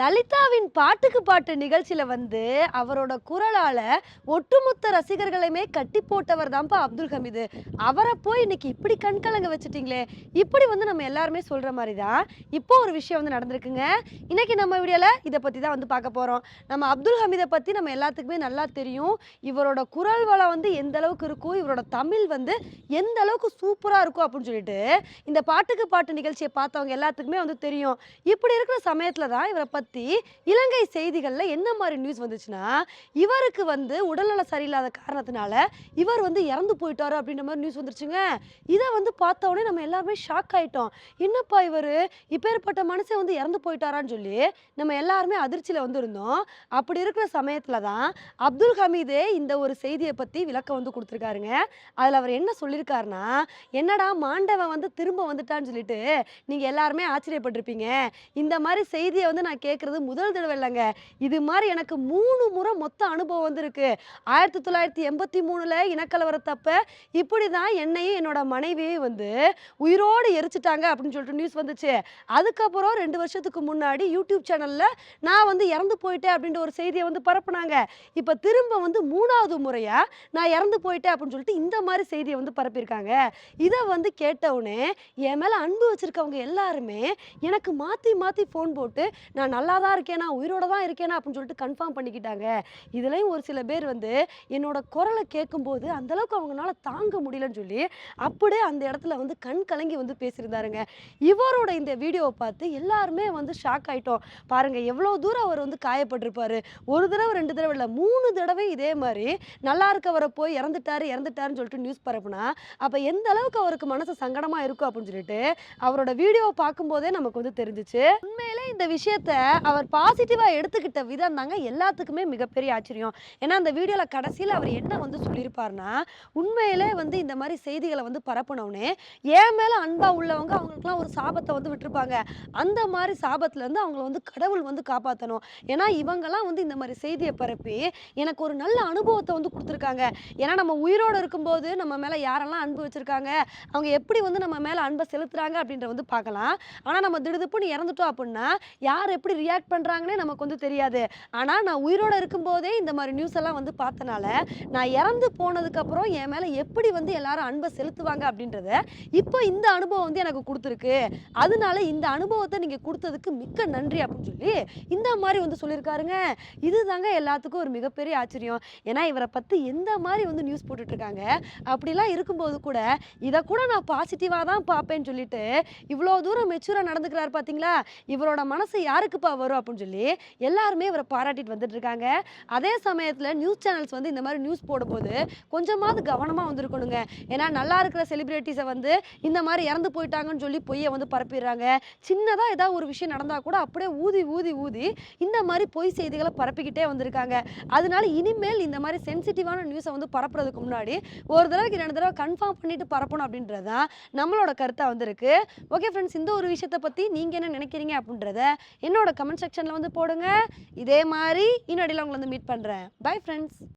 லலிதாவின் பாட்டுக்கு பாட்டு நிகழ்ச்சியில வந்து அவரோட குரலால ஒட்டுமொத்த ரசிகர்களையுமே கட்டி போட்டவர் தான்ப்பா அப்துல் ஹமீது. அவரை போய் இன்னைக்கு இப்படி கண்கலங்க வச்சுட்டீங்களே இப்படி வந்து நம்ம எல்லாருமே சொல்ற மாதிரி தான் இப்போ ஒரு விஷயம் வந்து நடந்திருக்குங்க. இன்னைக்கு நம்ம வீடியோல இதை பத்தி தான் வந்து பார்க்க போறோம். நம்ம அப்துல் ஹமீதை பத்தி நம்ம எல்லாத்துக்குமே நல்லா தெரியும். இவரோட குரல் வளம் வந்து எந்த அளவுக்கு இருக்கும் இவரோட தமிழ் வந்து எந்த அளவுக்கு சூப்பரா இருக்கும் அப்படின்னு சொல்லிட்டு இந்த பாட்டுக்கு பாட்டு நிகழ்ச்சியை பார்த்தவங்க எல்லாத்துக்குமே வந்து தெரியும். இப்படி இருக்கிற சமயத்துல தான் இவரை பத்தி இலங்கை செய்திகள்ல என்ன மாதிரி நியூஸ் வந்துச்சுன்னா இவருக்கு வந்து உடல்நல சரியில்லாத காரணத்தினால இவர் வந்து இறந்து போயிட்டாரு அப்படின்ற மாதிரி நியூஸ் வந்துருச்சுங்க. இதை வந்து பார்த்த உடனே நம்ம எல்லாருமே ஷாக் ஆயிட்டோம். என்னப்பா இவர்? இப்பேற்பட்ட மனுஷன் வந்து இறந்து போயிட்டாரான்னு சொல்லி நம்ம எல்லாருமே அதிர்ச்சியில் வந்து இருந்தோம் அப்படி இருக்கிற சமயத்தில் தான் அப்துல் ஹமீதே இந்த ஒரு செய்தியை பற்றி விளக்கம் வந்து கொடுத்துருக்காருங்க. அதில் அவர் என்ன சொல்லியிருக்காருன்னா என்னடா மாண்டவன் வந்து திரும்ப வந்துட்டான்னு சொல்லிட்டு நீங்கள் எல்லாருமே ஆச்சரியப்பட்டிருப்பீங்க. இந்த மாதிரி செய்தியை வந்து நான் கேட்குறது முதல் தடவை இல்லைங்க இது மாதிரி எனக்கு மூணு முறை மொத்த அனுபவம் வந்திருக்கு. ஆயிரத்தி தொள்ளாயிரத்தி எண்பத்தி மூணில் இனக்கலவரத்தப்ப இப்படி தான் என்னையும் என்னோட மனைவியையும் வந்து உயிரோடு எரிச்சிட்டாங்க அப்படின்னு சொல்லிட்டு நியூஸ் வந்துச்சு. அதுக்கப்புறம் ரெண்டு வருஷத்துக்கு முன்னாடி யூடியூப் சேனலில் நான் வந்து இறந்து போயிட்டேன் அப்படின்ற ஒரு செய்தியை வந்து பரப்புனாங்க. இப்போ திரும்ப வந்து மூணாவது முறையாக நான் இறந்து போயிட்டேன் அப்படின்னு சொல்லிட்டு இந்த மாதிரி செய்தியை வந்து பரப்பியிருக்காங்க. இதை வந்து கேட்டவுடனே என் மேலே அன்பு வச்சிருக்கவங்க எல்லாருமே எனக்கு மாற்றி மாற்றி ஃபோன் போட்டு நான் நல்லா நல்லா தான் இருக்கேனா உயிரோட தான் இருக்கேனா அப்படின்னு சொல்லிட்டு கன்ஃபார்ம் பண்ணிக்கிட்டாங்க. இதுலேயும் ஒரு சில பேர் வந்து என்னோட குரலை கேட்கும்போது அந்தளவுக்கு அவங்களால தாங்க முடியலன்னு சொல்லி அப்படியே அந்த இடத்துல வந்து கண் கலங்கி வந்து பேசியிருந்தாருங்க. இவரோட இந்த வீடியோவை பார்த்து எல்லாருமே வந்து ஷாக் ஆகிட்டோம் பாருங்கள் எவ்வளோ தூரம் அவர் வந்து காயப்பட்டிருப்பாரு. ஒரு தடவை ரெண்டு தடவை இல்லை மூணு தடவை இதே மாதிரி நல்லா இருக்கவரை போய் இறந்துட்டாரு இறந்துட்டாருன்னு சொல்லிட்டு நியூஸ் பரப்புனா அப்போ எந்த அளவுக்கு அவருக்கு மனசு சங்கடமாக இருக்கும் அப்படின்னு சொல்லிட்டு அவரோட வீடியோவை பார்க்கும்போதே நமக்கு வந்து தெரிஞ்சிச்சு. உண்மையிலே இந்த விஷயத்த அவர் பாசிட்டிவா எடுத்துக்கிட்ட விதம் தாங்க எல்லாத்துக்குமே மிகப்பெரிய ஆச்சரியம். ஏன்னா அந்த வீடியோல கடைசியில் அவர் என்ன வந்து சொல்லியிருப்பார்னா உண்மையிலே வந்து இந்த மாதிரி செய்திகளை வந்து பரப்புனவுடனே என் மேல அன்பா உள்ளவங்க அவங்களுக்குலாம் ஒரு சாபத்தை வந்து விட்டுருப்பாங்க. அந்த மாதிரி சாபத்துல இருந்து அவங்கள வந்து கடவுள் வந்து காப்பாற்றணும் ஏன்னா இவங்கெல்லாம் வந்து இந்த மாதிரி செய்தியை பரப்பி எனக்கு ஒரு நல்ல அனுபவத்தை வந்து கொடுத்துருக்காங்க. ஏன்னா நம்ம உயிரோடு இருக்கும்போது நம்ம மேல யாரெல்லாம் அன்பு வச்சிருக்காங்க அவங்க எப்படி வந்து நம்ம மேல அன்பை செலுத்துறாங்க அப்படின்ற வந்து பார்க்கலாம். ஆனா நம்ம திடுதுப்புன்னு இறந்துட்டோம் அப்படின்னா யார் எப்படி ரியாக்ட் பண்ணுறாங்கன்னே நமக்கு வந்து தெரியாது. ஆனால் நான் உயிரோட இருக்கும்போதே இந்த மாதிரி நியூஸ் எல்லாம் வந்து பார்த்தனால நான் இறந்து போனதுக்கப்புறம் என் மேலே எப்படி வந்து எல்லாரும் அன்பை செலுத்துவாங்க அப்படின்றத இப்போ இந்த அனுபவம் வந்து எனக்கு கொடுத்துருக்கு. அதனால இந்த அனுபவத்தை நீங்கள் கொடுத்ததுக்கு மிக்க நன்றி அப்படின்னு சொல்லி இந்த மாதிரி வந்து சொல்லியிருக்காருங்க. இதுதாங்க எல்லாத்துக்கும் ஒரு மிகப்பெரிய ஆச்சரியம். ஏன்னா இவரை பற்றி எந்த மாதிரி வந்து நியூஸ் போட்டுட்டு இருக்காங்க அப்படிலாம் இருக்கும்போது கூட இதை கூட நான் பாசிட்டிவாக தான் பார்ப்பேன்னு சொல்லிட்டு இவ்வளோ தூரம் மெச்சூராக நடந்துக்கிறார் பார்த்தீங்களா? இவரோட மனசு யாருக்குப்பா வரும் அப்படின்னு சொல்லி எல்லாருமே இவரை பாராட்டிட்டு வந்துட்டு இருக்காங்க. அதே சமயத்தில் நியூஸ் சேனல்ஸ் வந்து இந்த மாதிரி நியூஸ் போடும்போது கொஞ்சமாவது கவனமாக வந்திருக்கணுங்க. ஏன்னா நல்லா இருக்கிற செலிபிரிட்டிஸை வந்து இந்த மாதிரி இறந்து போயிட்டாங்கன்னு சொல்லி பொய்யை வந்து பரப்பிடுறாங்க. சின்னதாக ஏதாவது ஒரு விஷயம் நடந்தால் கூட அப்படியே ஊதி ஊதி ஊதி இந்த மாதிரி பொய் செய்திகளை பரப்பிக்கிட்டே வந்திருக்காங்க. அதனால இனிமேல் இந்த மாதிரி சென்சிட்டிவான நியூஸை வந்து பரப்புறதுக்கு முன்னாடி ஒரு தடவைக்கு ரெண்டு தடவை கன்ஃபார்ம் பண்ணிட்டு பரப்பணும் அப்படின்றது தான் நம்மளோட கருத்தாக வந்திருக்கு. ஓகே ஃப்ரெண்ட்ஸ் இந்த ஒரு விஷயத்தை பற்றி நீங்கள் என்ன நினைக்கிறீங்க அப்படின்றது என்னோட கமெண்ட் செக்ஷனில் வந்து போடுங்க. இதே மாதிரி இன்னொடியில் உங்களை வந்து மீட் பண்ணுறேன் பை ஃப்ரெண்ட்ஸ்